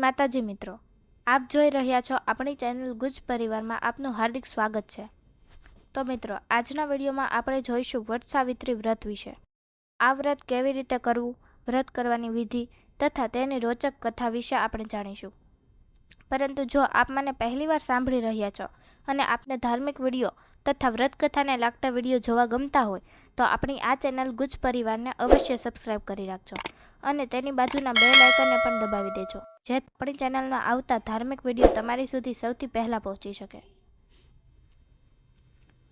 માતાજી મિત્રો, આપ જોઈ રહ્યા છો આપણી ચેનલ ગુજ પરિવારમાં આપનું હાર્દિક સ્વાગત છે. તો મિત્રો, આજના વિડીયોમાં આપણે જોઈશું વટ સાવિત્રી વ્રત વિશે. આ વ્રત કેવી રીતે કરવું, વ્રત કરવાની વિધિ તથા તેની રોચક કથા વિશે આપણે જાણીશું. પરંતુ જો આપ મને પહેલીવાર સાંભળી રહ્યા છો અને આપને ધાર્મિક વીડિયો તથા વ્રત કથાને લાગતા વીડિયો જોવા ગમતા હોય, તો આપણી આ ચેનલ ગુજ પરિવારને અવશ્ય સબસ્ક્રાઇબ કરી રાખજો. અને તેની બાજુના બે લાઇકનને પણ દબાવી દેજો જે આપણી ચેનલમાં આવતા ધાર્મિક વીડિયો તમારી સુધી સૌથી પહેલાં પહોંચી શકે.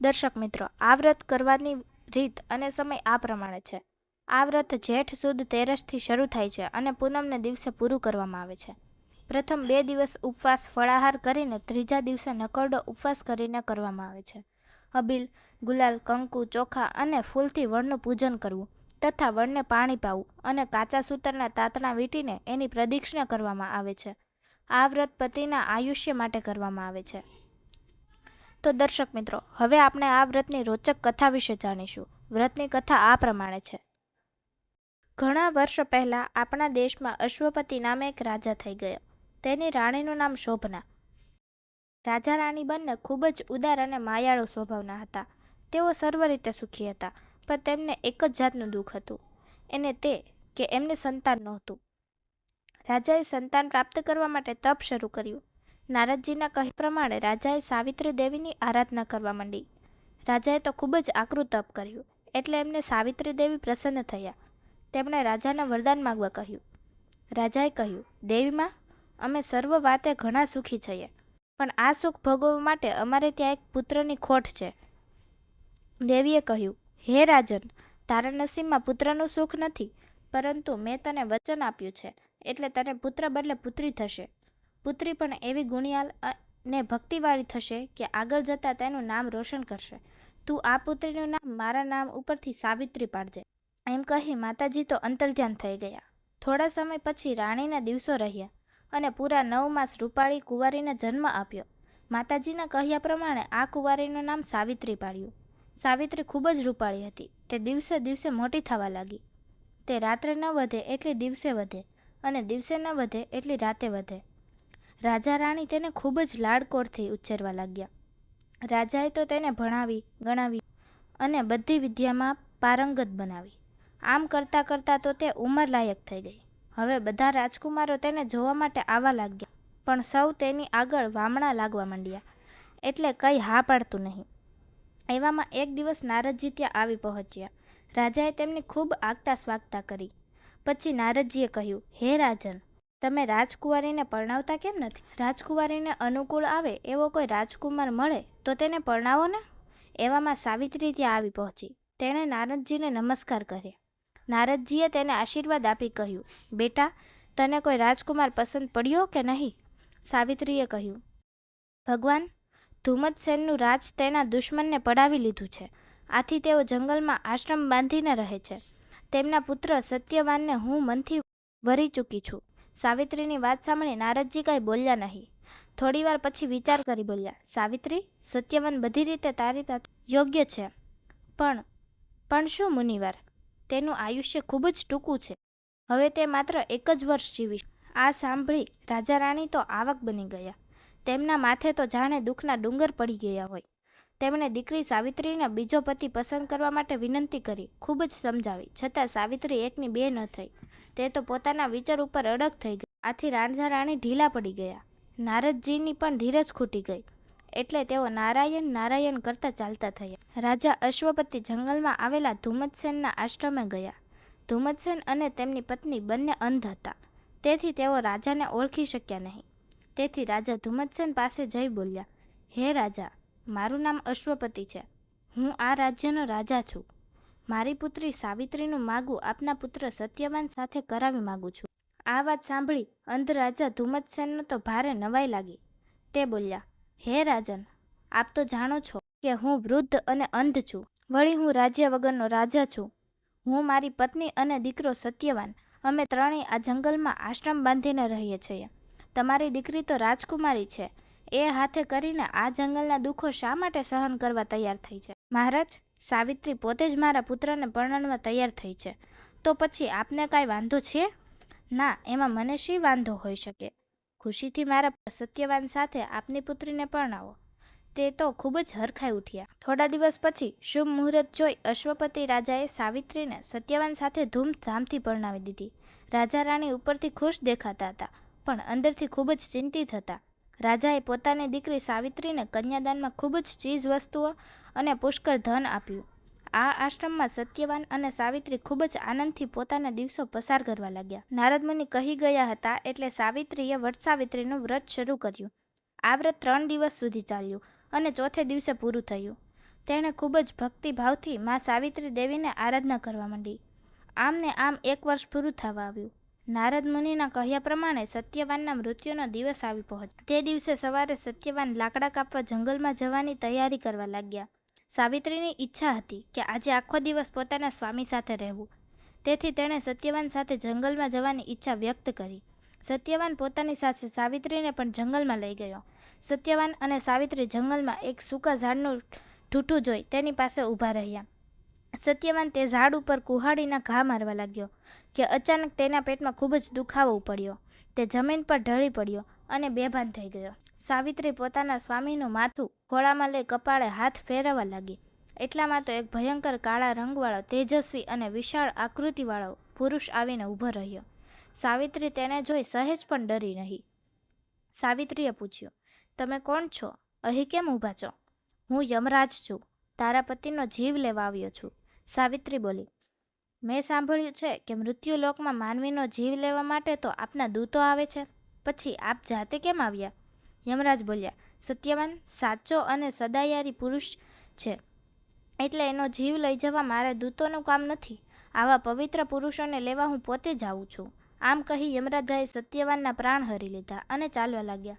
દર્શક મિત્રો, આ વ્રત કરવાની રીત અને સમય આ પ્રમાણે છે. આ વ્રત જેઠ, સુદ તેરસથી શરૂ થાય છે અને પૂનમને દિવસે પૂરું કરવામાં આવે છે. પ્રથમ બે દિવસ ઉપવાસ ફળાહાર કરીને ત્રીજા દિવસે નકોરડો ઉપવાસ કરીને કરવામાં આવે છે. અબીલ ગુલાલ, કંકુ, ચોખા અને ફૂલથી વડનું પૂજન કરવું તથા વડને પાણી પાવું અને કાચા સૂતરના તાતણા વીંટીને એની પ્રદક્ષિણા કરવામાં આવે છે. આ વ્રત પતિના આયુષ્ય માટે કરવામાં આવે છે. તો દર્શક મિત્રો, હવે આપણે આ વ્રતની રોચક કથા વિશે જાણીશું. વ્રતની કથા આ પ્રમાણે છે. ઘણા વર્ષ પહેલા આપણા દેશમાં અશ્વપતિ નામે એક રાજા થઈ ગયો. તેની રાણીનું નામ શોભના. રાજા રાણી બંને ખૂબ જ ઉદાર અને માયાળુ સ્વભાવના હતા. તેઓ સર્વ રીતે સુખી હતા, પણ તેમને એક જ જાતનું દુઃખ હતું. એને તે કે એમને સંતાન નહોતું. રાજાએ સંતાન પ્રાપ્ત કરવા માટે તપ શરૂ કર્યું. નારદજીના કહ્યા પ્રમાણે રાજાએ સાવિત્રી દેવીની આરાધના કરવા માંડી. રાજાએ તો ખૂબ જ આકરું તપ કર્યું, એટલે એમને સાવિત્રી દેવી પ્રસન્ન થયા. તેમણે રાજાને વરદાન માગવા કહ્યું. રાજાએ કહ્યું, દેવીમાં, અમે સર્વ વાતે ઘણા સુખી છીએ. પણ આ સુખ ભોગવવા માટે અમારે ત્યાં એક પુત્રની ખોટ છે. દેવીએ કહ્યું, હે રાજન, તારા નસીબમાં પુત્રનું સુખ નથી, પરંતુ મેં તને વચન આપ્યું છે, એટલે તને પુત્ર બદલે પુત્રી થશે. પુત્રી પણ એવી ગુણિયાલ ને ભક્તિવાળી થશે કે આગળ જતા તેનું નામ રોશન કરશે. તું આ પુત્રીનું નામ મારા નામ ઉપરથી સાવિત્રી પાડજે. એમ કહી માતાજી તો અંતર્ધ્યાન થઈ ગયા. થોડા સમય પછી રાણીના દિવસો રહ્યા. અને પૂરા નવ માસ રૂપાળી કુંવારીને જન્મ આપ્યો. માતાજીના કહ્યા પ્રમાણે આ કુંવારીનું નામ સાવિત્રી પાડ્યું. સાવિત્રી ખૂબ જ રૂપાળી હતી. તે દિવસે દિવસે મોટી થવા લાગી. તે રાત્રે ન વધે એટલી દિવસે વધે અને દિવસે ન વધે એટલી રાતે વધે. રાજા રાણી તેને ખૂબ જ લાડકોડથી ઉછેરવા લાગ્યા. રાજાએ તો તેને ભણાવી, ગણાવી અને બધી વિદ્યામાં પારંગત બનાવી. આમ કરતાં કરતાં તો તે ઉંમરલાયક થઈ ગઈ. હવે બધા રાજકુમારો તેને જોવા માટે આવવા લાગ્યા, પણ સૌ તેની આગળ વામણા લાગવા માંડ્યા. એટલે કંઈ હા પાડતું નહીં. એવામાં એક દિવસ નારદજી ત્યાં આવી પહોંચ્યા. રાજાએ તેમની ખૂબ આગતા સ્વાગતા કરી. પછી નારદજીએ કહ્યું, હે રાજન, તમે રાજકુંવારીને પરણાવતા કેમ નથી? રાજકુંવારીને અનુકૂળ આવે એવો કોઈ રાજકુમાર મળે તો તેને પરણાવો ને? એવામાં સાવિત્રી ત્યાં આવી પહોંચી. તેણે નારદજીને નમસ્કાર કર્યા. નારદજીએ તેને આશીર્વાદ આપી કહ્યું, બેટા, તને કોઈ રાજકુમાર પસંદ પડ્યો કે નહીં? સાવિત્રીએ કહ્યું, ભગવાન ધુમ્મતસેનનું રાજ તેના દુશ્મનને પડાવી લીધું છે. આથી તેઓ જંગલમાં આશ્રમ બાંધીને રહે છે. તેમના પુત્ર સત્યવાનને હું મનથી વરી ચૂકી છું. સાવિત્રીની વાત સાંભળી નારદજી કાંઈ બોલ્યા નહીં. થોડીવાર પછી વિચાર કરી બોલ્યા, સાવિત્રી, સત્યવાન બધી રીતે તારી યોગ્ય છે. પણ પણ શું મુનિવાર? તેનું આયુષ્ય ખૂબ જ ટૂંકું છે. હવે તે માત્ર એક જ વર્ષ જીવીશ આ સાંભળી રાજા રાણી તો આવક બની ગયા. તેમના માથે તો જાણે દુઃખના ડુંગર પડી ગયા હોય. તેમણે દીકરી સાવિત્રીને બીજો પતિ પસંદ કરવા માટે વિનંતી કરી, ખૂબ જ સમજાવી, છતાં સાવિત્રી એકની બે ન થઈ. તે તો પોતાના વિચાર ઉપર અડગ થઈ ગઈ. આથી રાજા રાણી ઢીલા પડી ગયા. નારદજીની પણ ધીરજ ખૂટી ગઈ. એટલે તેઓ નારાયણ નારાયણ કરતા ચાલતા થયા. રાજા અશ્વપતિ જંગલમાં આવેલા ધુમ્મતસેનના આશ્રમે ગયા. ધુમ્મતસેન અને તેમની પત્ની બંને અંધ હતા. તેથી તેઓ રાજાને ઓળખી શક્યા નહીં. તેથી રાજા ધુમ્મસેન પાસે જઈ બોલ્યા, હે રાજા, મારું નામ અશ્વપતિ છે. હું આ રાજ્યનો રાજા છું. મારી પુત્રી સાવિત્રીનું માગું આપના પુત્ર સત્યવાન સાથે કરાવી માગું છું. આ વાત સાંભળી અંધ રાજા ધુમ્મસેનનો તો ભારે નવાઈ લાગી. તે બોલ્યા હે રાજન, આપ તો જાણો છો કે હું વૃદ્ધ અને અંધ છું. વળી હું રાજ્ય વગરનો રાજા છું. હું મારી પત્ની અને દીકરો સત્યવાન. અમે ત્રણેય આ જંગલમાં આશ્રમ બાંધીને રહીએ છીએ. તમારી દીકરી તો રાજકુમારી છે. એ હાથે કરીને આ જંગલના દુઃખો શા માટે સહન કરવા તૈયાર થઈ છે? મહારાજ, સાવિત્રી પોતે જ મારા પુત્રને પરણવા તૈયાર થઈ છે. તો પછી આપને કાંઈ વાંધો છે? ના, એમાં મને શી વાંધો હોઈ શકે? ખુશીથી મારા સત્યવાન સાથે આપની પુત્રીને પરણાવો. તે તો ખૂબ જ હરખાઈ ઉઠ્યા. થોડા દિવસ પછી શુભ મુહૂર્ત જોઈ અશ્વપતિ રાજાએ સાવિત્રીને સત્યવાન સાથે ધૂમધામથી પરણાવી દીધી. રાજા રાણી ઉપરથી ખુશ દેખાતા હતા, પણ અંદરથી ખૂબ જ ચિંતિત હતા. રાજાએ પોતાની દીકરી સાવિત્રીને કન્યાદાનમાં ખૂબ જ ચીજ વસ્તુઓ અને પુષ્કળ ધન આપ્યું. આ આશ્રમમાં સત્યવાન અને સાવિત્રી ખૂબ જ આનંદથી પોતાના દિવસો પસાર કરવા લાગ્યા. નારદ મુનિ કહી ગયા હતા એટલે સાવિત્રીએ વટસાવિત્રીનું વ્રત શરૂ કર્યું. આ વ્રત ત્રણ દિવસ સુધી ચાલ્યું અને ચોથે દિવસે પૂરું થયું. તેણે ખૂબ જ ભક્તિભાવથી મા સાવિત્રી દેવીને આરાધના કરવા માંડી. આમને આમ એક વર્ષ પૂરું થવા આવ્યું. નારદ મુનિના કહ્યા પ્રમાણે સત્યવાનના મૃત્યુનો દિવસ આવી પહોંચ્યો. તે દિવસે સવારે સત્યવાન લાકડા કાપવા જંગલમાં જવાની તૈયારી કરવા લાગ્યા. સાવિત્રીની ઈચ્છા હતી કે આજે આખો દિવસ પોતાના સ્વામી સાથે રહેવું. તેથી તેણે સત્યવાન સાથે જંગલમાં જવાની ઈચ્છા વ્યક્ત કરી. સત્યવાન પોતાની સાથે સાવિત્રીને પણ જંગલમાં લઈ ગયો. સત્યવાન અને સાવિત્રી જંગલમાં એક સૂકા ઝાડનું ઠૂઠું જોઈ તેની પાસે ઊભા રહ્યા. સત્યવાન તે ઝાડ ઉપર કુહાડીના ઘા મારવા લાગ્યો, કે અચાનક તેના પેટમાં ખૂબ જ દુખાવો પડ્યો તે જમીન પર ઢળી પડ્યો અને બેભાન થઈ ગયો. સાવિત્રી પોતાના સ્વામીનું માથું ખોળામાં લઈ કપાળે હાથ ફેરવવા લાગી. એટલામાં તો એક ભયંકર કાળા રંગવાળો તેજસ્વી અને વિશાળ આકૃતિવાળો પુરુષ આવીને ઊભો રહ્યો. સાવિત્રી તેને જોઈ સહેજ પણ ડરી નહીં સાવિત્રીએ પૂછ્યું, તમે કોણ છો? અહીં કેમ ઊભા છો? હું યમરાજ છું. તારા પતિનો જીવ લેવા આવ્યો છું. સાવિત્રી બોલી, મેં સાંભળ્યું છે કે મૃત્યુલોકમાં માનવીનો જીવ લેવા માટે તો આપના દૂતો આવે છે. પછી આપ જાતે કેમ આવ્યા? યમરાજ બોલ્યા, સત્યવાન સાચો અને સદાયારી પુરુષ છે. એટલે એનો જીવ લઈ જવા મારા દૂતોનું કામ નથી. આવા પવિત્ર પુરુષોને લેવા હું પોતે જ છું. આમ કહી યમરાજાએ સત્યવાનના પ્રાણ હરી લીધા અને ચાલવા લાગ્યા.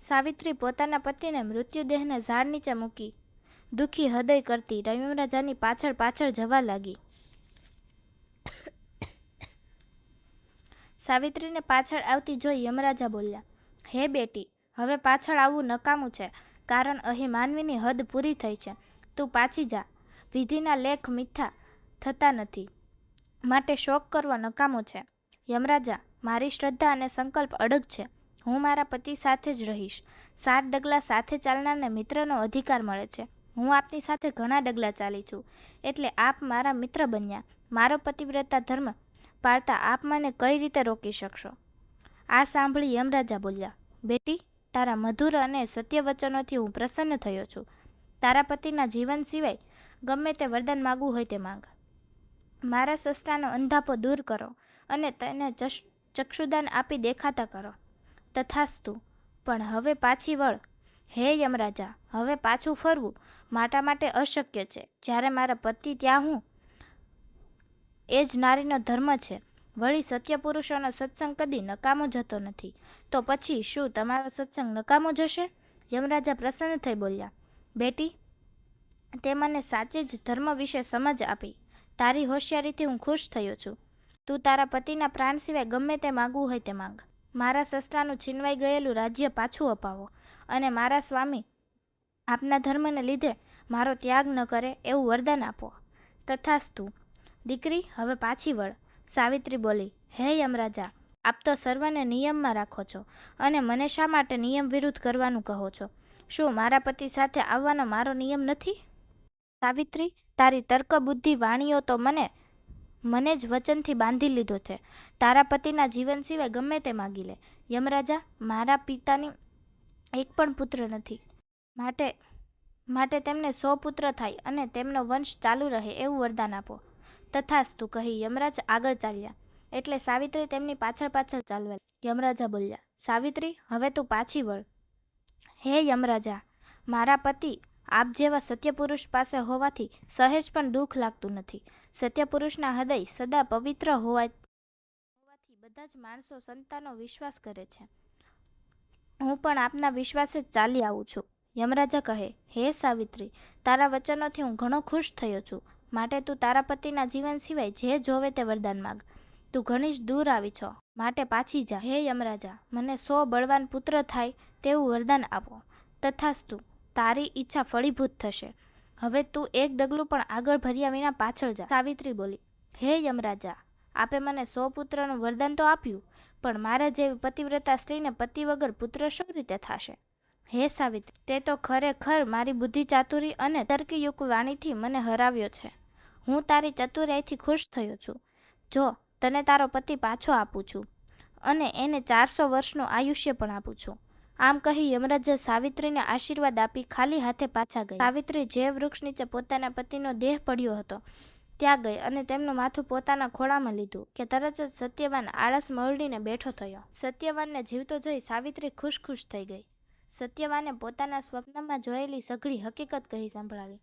સાવિત્રી પોતાના પતિને મૃત્યુદેહને ઝાડ નીચે મૂકી દુઃખી હૃદય કરતી યમરાજાની પાછળ પાછળ જવા લાગી. સાવિત્રીને પાછળ આવતી જોઈ યમરાજા બોલ્યા, હે બેટી, હવે પાછળ આવવું નકામું છે, કારણ અહીં માનવીની હદ પૂરી થઈ છે. તું પાછી જા. વિધિના લેખ મીઠા થતા નથી. માટે શોક કરવો નકામો છે. યમરાજા, મારી શ્રદ્ધા અને સંકલ્પ અડગ છે. હું મારા પતિ સાથે જ રહીશ. સાત ડગલા સાથે ચાલનારને મિત્રનો અધિકાર મળે છે. હું આપની સાથે ઘણા ડગલા ચાલી છું. એટલે આપ મારા મિત્ર બન્યા. મારો પતિવ્રતા ધર્મ પાળતા આપ મને કઈ રીતે રોકી શકશો? આ સાંભળી યમરાજા બોલ્યા, બેટી, તારા મધુર અને સત્ય વચનોથી હું પ્રસન્ન થયો છું. તારા પતિના જીવન સિવાય ગમે તે વરદાન માગવું હોય તે માંગ. મારા સસરાનો અંધાપો દૂર કરો અને તેને ચક્ષુદાન આપી દેખાતા કરો. તથાસ્તુ, પણ હવે પાછી વળ. હે યમરાજા, હવે પાછું ફરવું માટા માટે અશક્ય છે. જ્યારે મારા પતિ ત્યાં હું એ જ નારીનો ધર્મ છે. વળી સત્ય પુરુષોનો સત્સંગ કદી નકામો જતો નથી. તો પછી શું તમારો સત્સંગ નકામો જશે? યમરાજા પ્રસન્ન થઈ બોલ્યા, બેટી, તે મને સાચે જ ધર્મ વિશે સમજ આપી. તારી હોશિયારીથી હું ખુશ થયો છું. તું તારા પતિના પ્રાણ સિવાય ગમે તે માગવું હોય તે માંગ. મારા સસરાનું છીનવાઈ ગયેલું રાજ્ય પાછું અપાવો અને મારા સ્વામી આપના ધર્મને લીધે મારો ત્યાગ ન કરે એવું વરદાન આપો. તથાસ્તુ દીકરી, હવે પાછી વળ. સાવિત્રી બોલી, હે યમરાજા, આપ તો સર્વને નિયમમાં રાખો છો અને મને શા માટે નિયમ વિરુદ્ધ કરવાનું કહો છો? શું મારા પતિ સાથે આવવાનો મારો નિયમ નથી? સાવિત્રી, તારી તર્ક બુદ્ધિ વાણીઓ તો મને મને જ વચનથી બાંધી લીધો છે. તારા પતિના જીવન સિવાય ગમે તે માગી લે. યમરાજા, મારા પિતાની એક પણ પુત્ર નથી. માટે માટે તેમને સો પુત્ર થાય અને તેમનો વંશ ચાલુ રહે એવું વરદાન આપો. તથાસ્તુ કહી યમરાજ આગળ ચાલ્યા. એટલે સાવિત્રી તેમની પાછળ પાછળ ચાલવા યમરાજા બોલ્યા, સાવિત્રી, હવે તું પાછી વળ. હે યમરાજા, મારા પતિ આપ જેવા સત્યપુરુષ પાસે હોવાથી સહેજ પણ દુઃખ લાગતું નથી. સત્યપુરુષના હૃદય સદા પવિત્ર હોવાથી બધા જ માણસો સંતાનો વિશ્વાસ કરે છે. હું પણ આપના વિશ્વાસે ચાલી આવું છું. યમરાજા કહે, હે સાવિત્રી, તારા વચનોથી હું ઘણો ખુશ થયો છું. માટે તું તારા પતિના જીવન સિવાય જે જોવે તે વરદાન માગ. તું ઘણી જ દૂર આવી છો. માટે પાછી જા. હે યમરાજા, મને સો બળવાન પુત્ર થાય તેવું વરદાન આપો. તથાસ્તુ, તારી ઈચ્છા ફળીભૂત થશે. હવે તું એક ડગલું પણ આગળ ભર્યા વિના પાછળ જા. સાવિત્રી બોલી, હે યમરાજા, આપે મને સો પુત્રનું વરદાન તો આપ્યું, પણ મારા જેવી પતિવ્રતા સ્ત્રીને પતિ વગર પુત્ર શું રીતે થશે? હે સાવિત્રી, તે તો ખરેખર મારી બુદ્ધિ ચાતુરી અને તર્કયુક્ત વાણીથી મને હરાવ્યો છે. હું તારી ચતુરાઈથી ખુશ થયો છું. જો, તને તારો પતિ પાછો આપું છું અને એને ચારસો વર્ષનું આયુષ્ય પણ આપું છું. આમ કહી યમરાજે સાવિત્રીને આશીર્વાદ આપી ખાલી હાથે પાછા ગઈ સાવિત્રી જે વૃક્ષ નીચે પોતાના પતિનો દેહ પડ્યો હતો, ત્યાં ગઈ અને તેમનું માથું પોતાના ખોળામાં લીધું કે તરત જ સત્યવાન આળસ મરડીને બેઠો થયો. સત્યવાનને જીવતો જોઈ સાવિત્રી ખુશ ખુશ થઈ ગઈ. સત્યવાને પોતાના સ્વપ્નમાં જોયેલી સઘળી હકીકત કહી સંભળાવી.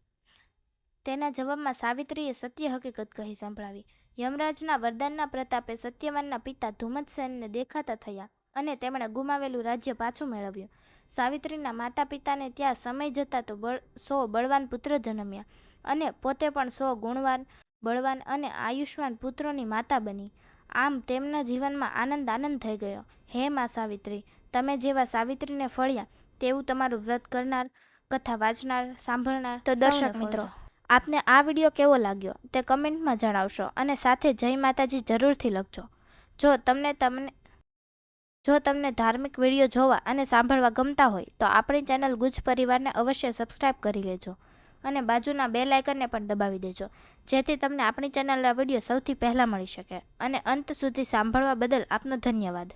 તેના જવાબમાં સાવિત્રીએ સત્ય હકીકત કહી સંભળાવી. યમરાજના વરદાનના પ્રતાપે સત્યવાનના પિતા ધુમ્મતસેનને દેખાતા થયા અને તેમણે ગુમાવેલું રાજ્ય પાછું મેળવ્યું. સાવિત્રીના માતા પિતાને ત્યાં સમય જતા તો બળ સો બળવાન પુત્ર જન્મ્યા અને પોતે પણ સો ગુણવાન બળવાન અને આયુષ્માન પુત્રોની માતા બની. આમ તેમના જીવનમાં આનંદ આનંદ થઈ ગયો. હે મા સાવિત્રી તમે જેવા સાવિત્રીને ફળ્યા તેવું તમારું વ્રત કરનાર કથા વાંચનાર સાંભળનાર તો દર્શક મિત્રો આપને આ વીડિયો કેવો લાગ્યો તે કમેન્ટમાં જણાવશો અને સાથે જય માતાજી જરૂરથી લખજો. જો તમને તમને જો તમને ધાર્મિક વીડિયો જોવા અને સાંભળવા ગમતા હોય તો આપણી ચેનલ ગુજ પરિવારને અવશ્ય સબસ્ક્રાઇબ કરી લેજો અને બાજુના બે લાઇકનને પણ દબાવી દેજો, જેથી તમને આપણી ચેનલના વીડિયો સૌથી પહેલાં મળી શકે. અને અંત સુધી સાંભળવા બદલ આપનો ધન્યવાદ.